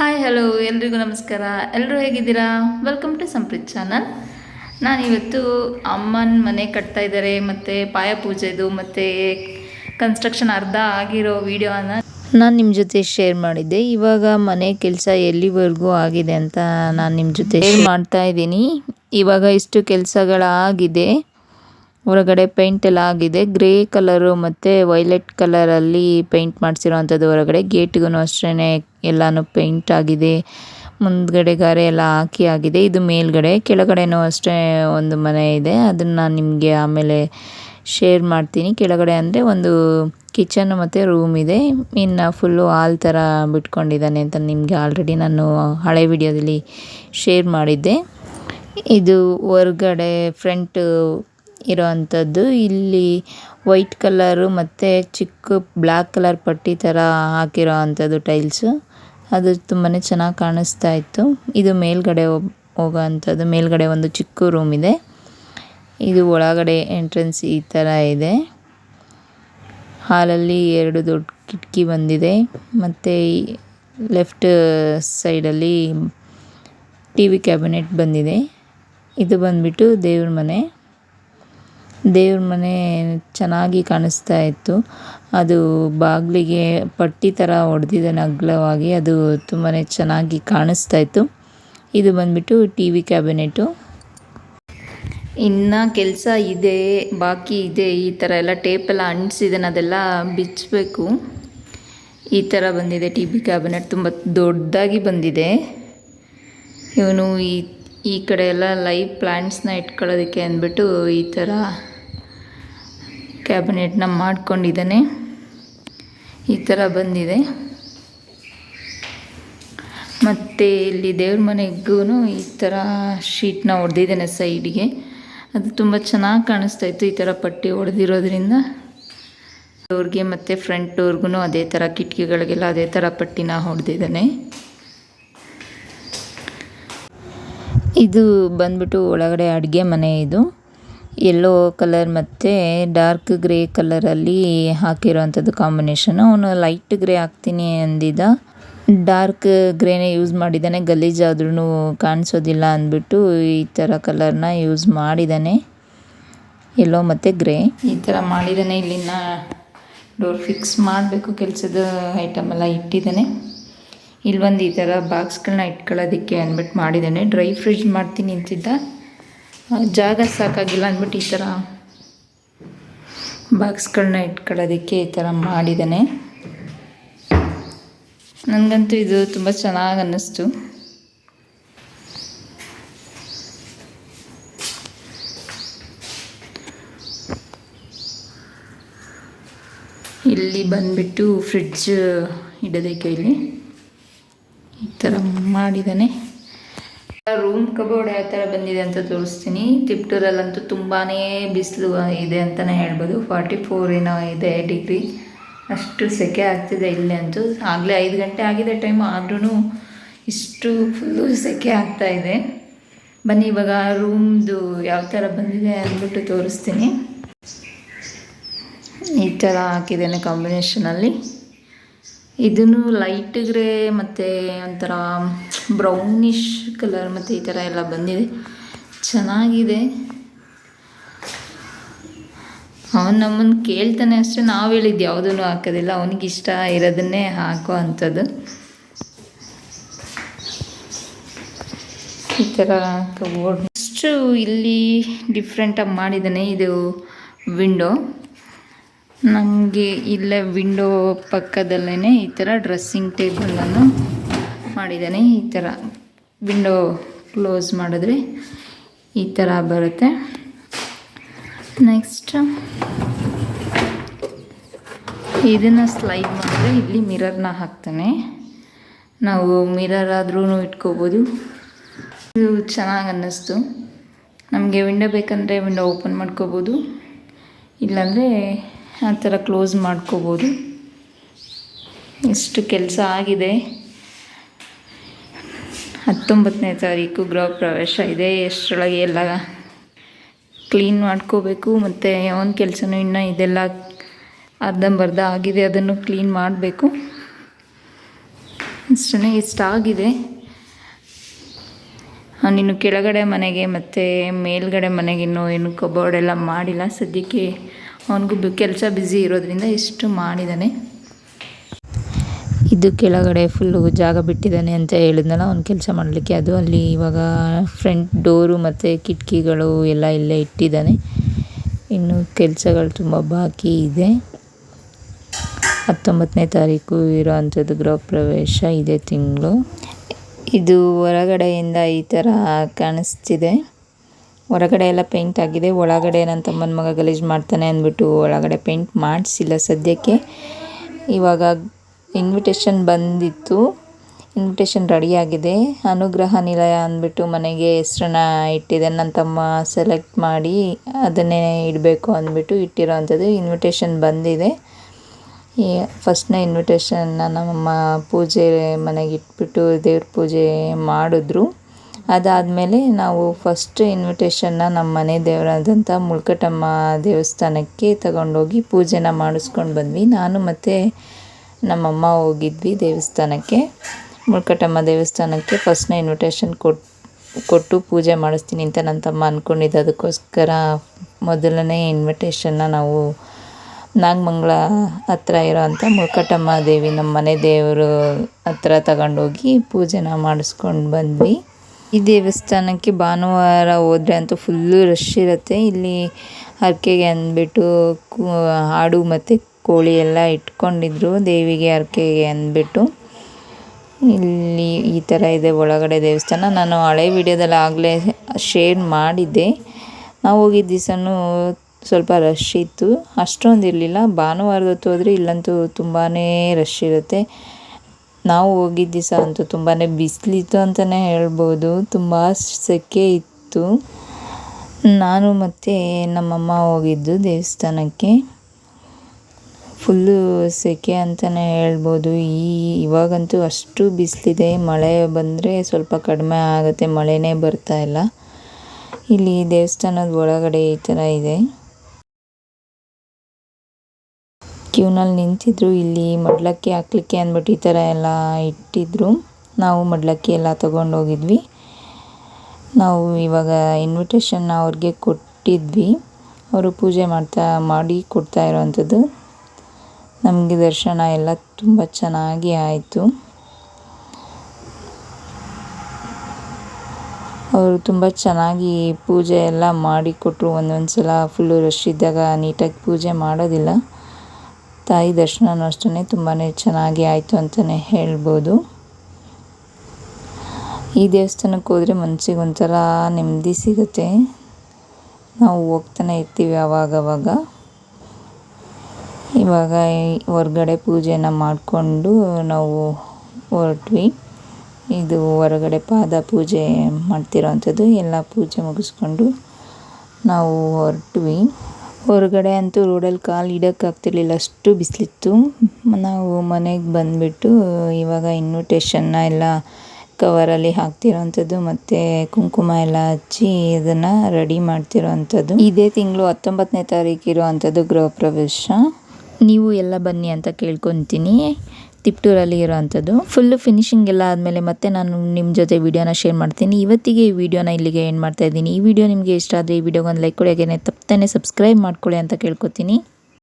Hi hello ಎಲ್ರಿಗೂ ನಮಸ್ಕಾರ. ಎಲ್ಲರೂ ಹೇಗಿದ್ದೀರಾ? ವೆಲ್ಕಮ್ ಟು ಸಂಪ್ರೀತ್ ಚಾನಲ್ ನಾನಿವತ್ತು ಅಮ್ಮನ ಮನೆ ಕಟ್ತಾ ಇದ್ದಾರೆ, ಮತ್ತು ಪಾಯ ಪೂಜೆದು, ಮತ್ತು ಕನ್ಸ್ಟ್ರಕ್ಷನ್ ಅರ್ಧ ಆಗಿರೋ ವಿಡಿಯೋನ ನಾನು ನಿಮ್ಮ ಜೊತೆ ಶೇರ್ ಮಾಡಿದ್ದೆ. ಇವಾಗ ಮನೆ ಕೆಲಸ ಎಲ್ಲಿವರೆಗೂ ಆಗಿದೆ ಅಂತ ನಾನು ನಿಮ್ಮ ಜೊತೆ ಶೇರ್ ಮಾಡ್ತಾ ಇದ್ದೀನಿ. ಇವಾಗ ಇಷ್ಟು ಕೆಲಸಗಳಾಗಿದೆ. ಹೊರಗಡೆ ಪೈಂಟ್ ಎಲ್ಲ ಆಗಿದೆ. ಗ್ರೇ ಕಲರು ಮತ್ತೆ ವೈಲೆಟ್ ಕಲರ್ ಅಲ್ಲಿ ಪೈಂಟ್ ಮಾಡಿಸಿರೋವಂಥದ್ದು ಹೊರಗಡೆ. ಗೇಟ್ಗೂ ಅಷ್ಟೇನೆ ಎಲ್ಲಾನು ಪೈಂಟ್ ಆಗಿದೆ. ಮುಂದ್ಗಡೆ ಗಾರೆ ಎಲ್ಲ ಹಾಕಿ ಆಗಿದೆ. ಇದು ಮೇಲ್ಗಡೆ. ಕೆಳಗಡೆನೂ ಅಷ್ಟೇ ಒಂದು ಮನೆ ಇದೆ. ಅದನ್ನ ನಾನು ನಿಮಗೆ ಆಮೇಲೆ ಶೇರ್ ಮಾಡ್ತೀನಿ. ಕೆಳಗಡೆ ಅಂದರೆ ಒಂದು ಕಿಚನ್ ಮತ್ತು ರೂಮ್ ಇದೆ. ಇನ್ನು ಫುಲ್ಲು ಹಾಲ್ ಥರ ಬಿಟ್ಕೊಂಡಿದ್ದಾನೆ ಅಂತ ನಿಮಗೆ ಆಲ್ರೆಡಿ ನಾನು ಹಳೆ ವಿಡಿಯೋದಲ್ಲಿ ಶೇರ್ ಮಾಡಿದ್ದೆ. ಇದು ಹೊರ್ಗಡೆ ಫ್ರಂಟ್ ಇರೋವಂಥದ್ದು. ಇಲ್ಲಿ ವೈಟ್ ಕಲರು ಮತ್ತು ಚಿಕ್ಕ ಬ್ಲಾಕ್ ಕಲರ್ ಪಟ್ಟಿ ಥರ ಹಾಕಿರೋ ಅಂಥದ್ದು ಟೈಲ್ಸು. ಅದು ತುಂಬಾ ಚೆನ್ನಾಗಿ ಕಾಣಿಸ್ತಾ ಇತ್ತು. ಇದು ಮೇಲ್ಗಡೆ ಹೋಗೋ ಮೇಲ್ಗಡೆ ಒಂದು ಚಿಕ್ಕ ರೂಮ್ ಇದೆ. ಇದು ಒಳಗಡೆ ಎಂಟ್ರೆನ್ಸ್ ಈ ಥರ ಇದೆ. ಹಾಲಲ್ಲಿ ಎರಡು ದೊಡ್ಡ ಕಿಟಕಿ ಬಂದಿದೆ. ಮತ್ತು ಲೆಫ್ಟ್ ಸೈಡಲ್ಲಿ ಟಿ ವಿ ಕ್ಯಾಬಿನೆಟ್ ಬಂದಿದೆ. ಇದು ಬಂದ್ಬಿಟ್ಟು ದೇವ್ರ ಮನೆ. ದೇವ್ರ ಮನೆ ಚೆನ್ನಾಗಿ ಕಾಣಿಸ್ತಾ ಇತ್ತು. ಅದು ಬಾಗಿಲಿಗೆ ಪಟ್ಟಿ ಥರ ಹೊಡೆದಿದೆ ನಗ್ಲವಾಗಿ ಅದು ತುಂಬಾ ಚೆನ್ನಾಗಿ ಕಾಣಿಸ್ತಾ ಇತ್ತು. ಇದು ಬಂದ್ಬಿಟ್ಟು ಟಿ ವಿ ಕ್ಯಾಬಿನೆಟು. ಇನ್ನು ಕೆಲಸ ಇದೆ, ಬಾಕಿ ಇದೆ. ಈ ಥರ ಎಲ್ಲ ಟೇಪೆಲ್ಲ ಅಂಟಿಸಿದ್ದಾನೆ ಅದೆಲ್ಲ ಬಿಚ್ಚಬೇಕು ಈ ಥರ ಬಂದಿದೆ ಟಿ ವಿ ಕ್ಯಾಬಿನೆಟ್. ತುಂಬ ದೊಡ್ಡದಾಗಿ ಬಂದಿದೆ. ಇವನು ಈ ಈ ಕಡೆ ಎಲ್ಲ ಲೈವ್ ಪ್ಲ್ಯಾಂಟ್ಸ್ನ ಇಟ್ಕೊಳ್ಳೋದಕ್ಕೆ ಅಂದ್ಬಿಟ್ಟು ಈ ಥರ ಕ್ಯಾಬಿನೆಟ್ನ ಮಾಡ್ಕೊಂಡಿದ್ದಾನೆ. ಈ ಥರ ಬಂದಿದೆ. ಮತ್ತು ಇಲ್ಲಿ ದೇವ್ರ ಮನೆಗೂ ಈ ಥರ ಶೀಟ್ನ ಹೊಡೆದಿದ್ದಾನೆ ಸೈಡ್ಗೆ ಅದು ತುಂಬ ಚೆನ್ನಾಗಿ ಕಾಣಿಸ್ತಾ ಇತ್ತು ಈ ಥರ ಪಟ್ಟಿ ಹೊಡೆದಿರೋದ್ರಿಂದ ಡೋರ್ಗೆ ಮತ್ತು ಫ್ರಂಟ್ ಡೋರ್ಗೂ ಅದೇ ಥರ ಕಿಟಕಿಗಳಿಗೆಲ್ಲ ಅದೇ ಥರ ಪಟ್ಟಿನ ಹೊಡೆದಿದ್ದಾನೆ ಇದು ಬಂದ್ಬಿಟ್ಟು ಒಳಗಡೆ ಅಡುಗೆ ಮನೆ ಇದು. ಯೆಲ್ಲೋ ಕಲರ್ ಮತ್ತು ಡಾರ್ಕ್ ಗ್ರೇ ಕಲರಲ್ಲಿ ಹಾಕಿರೋವಂಥದ್ದು ಕಾಂಬಿನೇಷನು ಅವನು ಲೈಟ್ ಗ್ರೇ ಹಾಕ್ತೀನಿ ಅಂದಿದ್ದ ಡಾರ್ಕ್ ಗ್ರೇನೇ ಯೂಸ್ ಮಾಡಿದ್ದಾನೆ ಗಲೀಜಾದ್ರೂ ಕಾಣಿಸೋದಿಲ್ಲ ಅಂದ್ಬಿಟ್ಟು ಈ ಥರ ಕಲರ್ನ ಯೂಸ್ ಮಾಡಿದ್ದಾನೆ ಎಲ್ಲೋ ಮತ್ತು ಗ್ರೇ ಈ ಥರ ಮಾಡಿದ್ದಾನೆ ಇಲ್ಲಿನ ಡೋರ್ ಫಿಕ್ಸ್ ಮಾಡಬೇಕು. ಕೆಲಸದ ಐಟಮ್ ಎಲ್ಲ ಇಟ್ಟಿದ್ದಾನೆ ಇಲ್ಲಿ ಒಂದು ಈ ಥರ ಬಾಕ್ಸ್ಗಳನ್ನ ಇಟ್ಕೊಳ್ಳೋದಕ್ಕೆ ಅಂದ್ಬಿಟ್ಟು ಮಾಡಿದ್ದೇನೆ. ಡ್ರೈ ಫ್ರಿಜ್ ಮಾಡ್ತೀನಿ ಅಂತಿದ್ದ. ಜಾಗ ಸಾಕಾಗಿಲ್ಲ ಅಂದ್ಬಿಟ್ಟು ಈ ಥರ ಬಾಕ್ಸ್ಗಳನ್ನ ಇಟ್ಕೊಳ್ಳೋದಕ್ಕೆ ಈ ಥರ ಮಾಡಿದ್ದಾನೆ. ನನಗಂತೂ ಇದು ತುಂಬ ಚೆನ್ನಾಗಿ ಅನ್ನಿಸ್ತು. ಇಲ್ಲಿ ಬಂದ್ಬಿಟ್ಟು ಫ್ರಿಡ್ಜ್ ಇಡೋದಕ್ಕೆ ಇಲ್ಲಿ. ಥರ ಮಾಡಿದ್ದಾನೆ. ರೂಮ್ ಕಬೋರ್ಡ್ ಯಾವ ಥರ ಬಂದಿದೆ ಅಂತ ತೋರಿಸ್ತೀನಿ. ತಿಪ್ಟೂರಲ್ಲಂತೂ ತುಂಬಾ ಬಿಸಿಲು ಇದೆ ಅಂತಲೇ ಹೇಳ್ಬೋದು. ಫಾರ್ಟಿ ಫೋರ್ ಏನೋ ಇದೆ ಡಿಗ್ರಿ ಅಷ್ಟು ಸೆಕೆ ಆಗ್ತಿದೆ ಇಲ್ಲಿ ಅಂತೂ. ಆಗಲೇ ಐದು ಗಂಟೆ ಆಗಿದೆ ಟೈಮ್ ಆದ್ರೂ ಇಷ್ಟು ಫುಲ್ಲು ಸೆಕೆ ಆಗ್ತಾ ಇದೆ. ಬನ್ನಿ, ಇವಾಗ ರೂಮ್ದು ಯಾವ ಥರ ಬಂದಿದೆ ಅಂದ್ಬಿಟ್ಟು ತೋರಿಸ್ತೀನಿ. ಈ ಥರ ಹಾಕಿದ್ದೇನೆ ಕಾಂಬಿನೇಷನಲ್ಲಿ ಇದನ್ನು ಲೈಟ್ ಗ್ರೇ ಮತ್ತು ಒಂಥರ ಬ್ರೌನಿಶ್ ಕಲರ್ ಮತ್ತು ಈ ಥರ ಎಲ್ಲ ಬಂದಿದೆ. ಚೆನ್ನಾಗಿದೆ. ಅವನು ನಮ್ಮನ್ನು ಕೇಳ್ತಾನೆ ಅಷ್ಟೇ, ನಾವು ಹೇಳಿದ್ದು ಯಾವುದನ್ನು ಹಾಕೋದಿಲ್ಲ, ಅವನಿಗೆ ಇಷ್ಟ ಇರೋದನ್ನೇ ಹಾಕೋ ಅಂಥದ್ದು. ಈ ಥರ ಕಬೋರ್ಡ್ ಇಲ್ಲಿ ಡಿಫ್ರೆಂಟಾಗಿ ಮಾಡಿದ್ದಾನೆ ಇದು ವಿಂಡೋ ನಮಗೆ ಇಲ್ಲೇ ವಿಂಡೋ ಪಕ್ಕದಲ್ಲೇ ಈ ಥರ ಡ್ರೆಸ್ಸಿಂಗ್ ಟೇಬಲನ್ನು ಮಾಡಿದ್ದಾನೆ. ಈ ಥರ ವಿಂಡೋ ಕ್ಲೋಸ್ ಮಾಡಿದ್ರೆ ಈ ಥರ ಬರುತ್ತೆ. ನೆಕ್ಸ್ಟ್ ಇದನ್ನು ಸ್ಲೈಡ್ ಮಾಡಿದ್ರೆ ಇಲ್ಲಿ ಮಿರರ್ನ ಹಾಕ್ತಾನೆ. ನಾವು ಮಿರರ್ ಆದ್ರೂ ಇಟ್ಕೋಬೋದು. ಇದು ಚೆನ್ನಾಗಿ ಅನ್ನಿಸ್ತು. ನಮಗೆ ವಿಂಡೋ ಬೇಕಂದರೆ ವಿಂಡೋ ಓಪನ್ ಮಾಡ್ಕೋಬೋದು. ಇಲ್ಲಾಂದರೆ ಆ ಥರ ಕ್ಲೋಸ್ ಮಾಡ್ಕೋಬೋದು. ಇಷ್ಟು ಕೆಲಸ ಆಗಿದೆ. ಹತ್ತೊಂಬತ್ತನೇ ತಾರೀಕು ಗೃಹ ಪ್ರವೇಶ ಇದೆ. ಎಷ್ಟರೊಳಗೆ ಎಲ್ಲ ಕ್ಲೀನ್ ಮಾಡ್ಕೋಬೇಕು ಮತ್ತು ಒಂದು ಕೆಲಸನೂ ಇನ್ನೂ ಇದೆಲ್ಲ ಅರ್ಧಂಬರ್ಧ ಆಗಿದೆ, ಅದನ್ನು ಕ್ಲೀನ್ ಮಾಡಬೇಕು. ಅಷ್ಟೇ ಇಷ್ಟಾಗಿದೆ ನೀನು ಕೆಳಗಡೆ ಮನೆಗೆ ಮತ್ತು ಮೇಲ್ಗಡೆ ಮನೆಗೆ ಇನ್ನೂ ಏನು ಕಬೋರ್ಡ್ ಎಲ್ಲ ಮಾಡಿಲ್ಲ. ಸದ್ಯಕ್ಕೆ ಅವನಿಗೂ ಕೆಲಸ ಬ್ಯುಸಿ ಇರೋದ್ರಿಂದ ಇಷ್ಟು ಮಾಡಿದ್ದಾನೆ. ಇದು ಕೆಳಗಡೆ ಫುಲ್ಲು ಜಾಗ ಬಿಟ್ಟಿದ್ದಾನೆ ಅಂತ ಹೇಳಿದ್ನಲ್ಲ, ಅವ್ನು ಕೆಲಸ ಮಾಡಲಿಕ್ಕೆ. ಅದು ಅಲ್ಲಿ ಇವಾಗ ಫ್ರಂಟ್ ಡೋರು ಮತ್ತು ಕಿಟಕಿಗಳು ಎಲ್ಲ ಇಲ್ಲೇ ಇಟ್ಟಿದ್ದಾನೆ. ಇನ್ನು ಕೆಲಸಗಳು ತುಂಬ ಬಾಕಿ ಇದೆ. ಹತ್ತೊಂಬತ್ತನೇ ತಾರೀಕು ಇರೋ ಅಂಥದ್ದು ಗೃಹ ಪ್ರವೇಶ ಇದೇ ತಿಂಗಳು. ಇದು ಹೊರಗಡೆಯಿಂದ ಈ ಥರ ಕಾಣಿಸ್ತಿದೆ. ಹೊರಗಡೆ ಎಲ್ಲ ಪೇಂಟ್ ಆಗಿದೆ. ಒಳಗಡೆ ನನ್ನ ತಮ್ಮನ ಮಗ ಗಲೀಜು ಮಾಡ್ತಾನೆ ಅಂದ್ಬಿಟ್ಟು ಒಳಗಡೆ ಪೇಂಟ್ ಮಾಡಿಸಿಲ್ಲ ಸದ್ಯಕ್ಕೆ. ಇವಾಗ ಇನ್ವಿಟೇಷನ್ ಬಂದಿತ್ತು. ಇನ್ವಿಟೇಷನ್ ರೆಡಿಯಾಗಿದೆ ಅನುಗ್ರಹ ನಿಲಯ ಅಂದ್ಬಿಟ್ಟು ಮನೆಗೆ ಹೆಸ್ರನ್ನ ಇಟ್ಟಿದೆ. ನನ್ನ ತಮ್ಮ ಸೆಲೆಕ್ಟ್ ಮಾಡಿ ಅದನ್ನೇ ಇಡಬೇಕು ಅಂದ್ಬಿಟ್ಟು ಇಟ್ಟಿರೋವಂಥದ್ದು ಇನ್ವಿಟೇಷನ್ ಬಂದಿದೆ. ಈ ಫಸ್ಟ್ನ ಇನ್ವಿಟೇಷನ್ನ ನಮ್ಮ ಪೂಜೆ ಮನೆಗೆ ಇಟ್ಬಿಟ್ಟು ದೇವ್ರ ಪೂಜೆ ಮಾಡಿದ್ರು. ಅದಾದಮೇಲೆ ನಾವು ಫಸ್ಟ್ ಇನ್ವಿಟೇಷನ್ನ ನಮ್ಮ ಮನೆ ದೇವರಾದಂಥ ಮುಳ್ಕಟಮ್ಮ ದೇವಸ್ಥಾನಕ್ಕೆ ತಗೊಂಡೋಗಿ ಪೂಜೆನ ಮಾಡಿಸ್ಕೊಂಡು ಬಂದ್ವಿ. ನಾನು ಮತ್ತು ನಮ್ಮಮ್ಮ ಹೋಗಿದ್ವಿ ದೇವಸ್ಥಾನಕ್ಕೆ. ಮುಳ್ಕಟಮ್ಮ ದೇವಸ್ಥಾನಕ್ಕೆ ಫಸ್ಟ್ನೇ ಇನ್ವಿಟೇಷನ್ ಕೊಟ್ಟು ಕೊಟ್ಟು ಪೂಜೆ ಮಾಡಿಸ್ತೀನಿ ಅಂತ ನನ್ನ ತಮ್ಮ ಅಂದ್ಕೊಂಡಿದ್ದ ಅದಕ್ಕೋಸ್ಕರ ಮೊದಲನೇ ಇನ್ವಿಟೇಷನ್ನ ನಾವು ನಾಗಮಂಗಲ ಹತ್ರ ಇರೋ ಅಂಥ ಮುಳ್ಕಟಮ್ಮ ದೇವಿ ನಮ್ಮ ಮನೆ ದೇವರು ಹತ್ರ ತಗೊಂಡೋಗಿ ಪೂಜೆನ ಮಾಡಿಸ್ಕೊಂಡು ಬಂದ್ವಿ. ಈ ದೇವಸ್ಥಾನಕ್ಕೆ ಭಾನುವಾರ ಹೋದ್ರೆ ಅಂತೂ ಫುಲ್ಲು ರಶ್ ಇರುತ್ತೆ. ಇಲ್ಲಿ ಹರಕೆಗೆ ಅಂದ್ಬಿಟ್ಟು ಆಡು ಮತ್ತು ಕೋಳಿ ಎಲ್ಲ ಇಟ್ಕೊಂಡಿದ್ರು ದೇವಿಗೆ ಹರಕೆಗೆ ಅಂದ್ಬಿಟ್ಟು. ಇಲ್ಲಿ ಈ ಥರ ಇದೆ ಒಳಗಡೆ ದೇವಸ್ಥಾನ. ನಾನು ಹಳೆ ವಿಡಿಯೋದಲ್ಲಿ ಆಗಲೇ ಶೇರ್ ಮಾಡಿದ್ದೆ. ನಾವು ಹೋಗಿದ್ದ ದಿವಸನೂ ಸ್ವಲ್ಪ ರಶ್ ಇತ್ತು. ಅಷ್ಟೊಂದು ಇರಲಿಲ್ಲ. ಭಾನುವಾರದ ಹೊತ್ತು ಹೋದರೆ ಇಲ್ಲಂತೂ ತುಂಬಾ ರಶ್ ಇರುತ್ತೆ. ನಾವು ಹೋಗಿದ್ದ ದಿವಸ ಅಂತೂ ತುಂಬಾ ಬಿಸಿಲಿತ್ತು ಅಂತಲೇ ಹೇಳ್ಬೋದು. ತುಂಬ ಸೆಕೆ ಇತ್ತು. ನಾನು ಮತ್ತು ನಮ್ಮಮ್ಮ ಹೋಗಿದ್ದು ದೇವಸ್ಥಾನಕ್ಕೆ. ಫುಲ್ಲು ಸೆಕೆ ಅಂತಲೇ ಹೇಳ್ಬೋದು. ಈ ಇವಾಗಂತೂ ಅಷ್ಟು ಬಿಸಿಲಿದೆ. ಮಳೆ ಬಂದರೆ ಸ್ವಲ್ಪ ಕಡಿಮೆ ಆಗುತ್ತೆ. ಮಳೆನೇ ಬರ್ತಾ ಇಲ್ಲ. ಇಲ್ಲಿ ದೇವಸ್ಥಾನದ ಒಳಗಡೆ ಈ ಥರ ಇದೆ. ಕ್ಯೂನಲ್ಲಿ ನಿಂತಿದ್ರು, ಇಲ್ಲಿ ಮಡ್ಲಕ್ಕಿ ಹಾಕ್ಲಿಕ್ಕೆ ಅಂದ್ಬಿಟ್ಟು ಈ ಥರ ಎಲ್ಲ ಇಟ್ಟಿದ್ರು. ನಾವು ಮಡ್ಲಕ್ಕಿ ಎಲ್ಲ ಹೋಗಿದ್ವಿ ನಾವು ಇವಾಗ ಇನ್ವಿಟೇಷನ್ ಅವ್ರಿಗೆ ಕೊಟ್ಟಿದ್ವಿ. ಅವರು ಪೂಜೆ ಮಾಡ್ತಾ, ಮಾಡಿ ಕೊಡ್ತಾ ಇರೋವಂಥದ್ದು ನಮಗೆ ದರ್ಶನ ಎಲ್ಲ ತುಂಬ ಚೆನ್ನಾಗಿ ಆಯಿತು. ಅವರು ತುಂಬ ಚೆನ್ನಾಗಿ ಪೂಜೆ ಎಲ್ಲ ಮಾಡಿಕೊಟ್ರು ಒಂದೊಂದು ಸಲ ಫುಲ್ಲು ರಶ್ ಇದ್ದಾಗ ನೀಟಾಗಿ ಪೂಜೆ ಮಾಡೋದಿಲ್ಲ. ತಾಯಿ ದರ್ಶನವೂ ಅಷ್ಟೇ ತುಂಬಾ ಚೆನ್ನಾಗಿ ಆಯಿತು ಅಂತಲೇ ಹೇಳ್ಬೋದು. ಈ ದೇವಸ್ಥಾನಕ್ಕೆ ಹೋದರೆ ಮನಸ್ಸಿಗೆ ಒಂಥರ ನೆಮ್ಮದಿ ಸಿಗುತ್ತೆ. ನಾವು ಹೋಗ್ತಾನೆ ಇರ್ತೀವಿ ಅವಾಗವಾಗ ಇವಾಗ ಹೊರಗಡೆ ಪೂಜೆನ ಮಾಡಿಕೊಂಡು ನಾವು ಹೊರಟ್ವಿ. ಇದು ಹೊರಗಡೆ ಪಾದ ಪೂಜೆ ಮಾಡ್ತಿರೋವಂಥದ್ದು. ಎಲ್ಲ ಪೂಜೆ ಮುಗಿಸ್ಕೊಂಡು ನಾವು ಹೊರಟ್ವಿ. ಹೊರಗಡೆ ಅಂತೂ ರೋಡಲ್ಲಿ ಕಾಲು ಇಡೋಕ್ಕಾಗ್ತಿರ್ಲಿಲ್ಲ, ಅಷ್ಟು ಬಿಸಿಲಿತ್ತು. ನಾವು ಮನೆಗೆ ಬಂದುಬಿಟ್ಟು, ಇವಾಗ ಇನ್ವಿಟೇಷನ್ನ ಎಲ್ಲ ಕವರಲ್ಲಿ ಹಾಕ್ತಿರೋವಂಥದ್ದು ಮತ್ತು ಕುಂಕುಮ ಎಲ್ಲ ಹಚ್ಚಿ ಇದನ್ನು ರೆಡಿ ಮಾಡ್ತಿರೋವಂಥದ್ದು ಇದೇ ತಿಂಗಳು ಹತ್ತೊಂಬತ್ತನೇ ತಾರೀಕು ಅಂಥದ್ದು ಗೃಹ ಪ್ರವೇಶ ನೀವು ಎಲ್ಲ ಬನ್ನಿ ಅಂತ ಕೇಳ್ಕೊತೀನಿ. ತಿಪ್ಟೂರಲ್ಲಿ ಇರೋವಂಥದ್ದು. ಫುಲ್ಲು ಫಿನಿಷಿಂಗ್ ಎಲ್ಲ ಆದಮೇಲೆ ಮತ್ತೆ ನಾನು ನಿಮ್ಮ ಜೊತೆ ವೀಡಿಯೋನ ಶೇರ್ ಮಾಡ್ತೀನಿ. ಇವತ್ತಿಗೆ ಈ ವಿಡಿಯೋನ ಇಲ್ಲಿಗೆ ಎಂಡ್ ಮಾಡ್ತಾ ಇದ್ದೀನಿ. ಈ ವಿಡಿಯೋ ನಿಮಗೆ ಇಷ್ಟ ಆದರೆ ಈ ವಿಡಿಯೋಗೊಂದು ಲೈಕ್ ಕೊಡಿ ಹಾಗೆ ತಪ್ಪದೇ ಸಬ್ಸ್ಕ್ರೈಬ್ ಮಾಡ್ಕೊಳ್ಳಿ ಅಂತ ಕೇಳ್ಕೊತೀನಿ.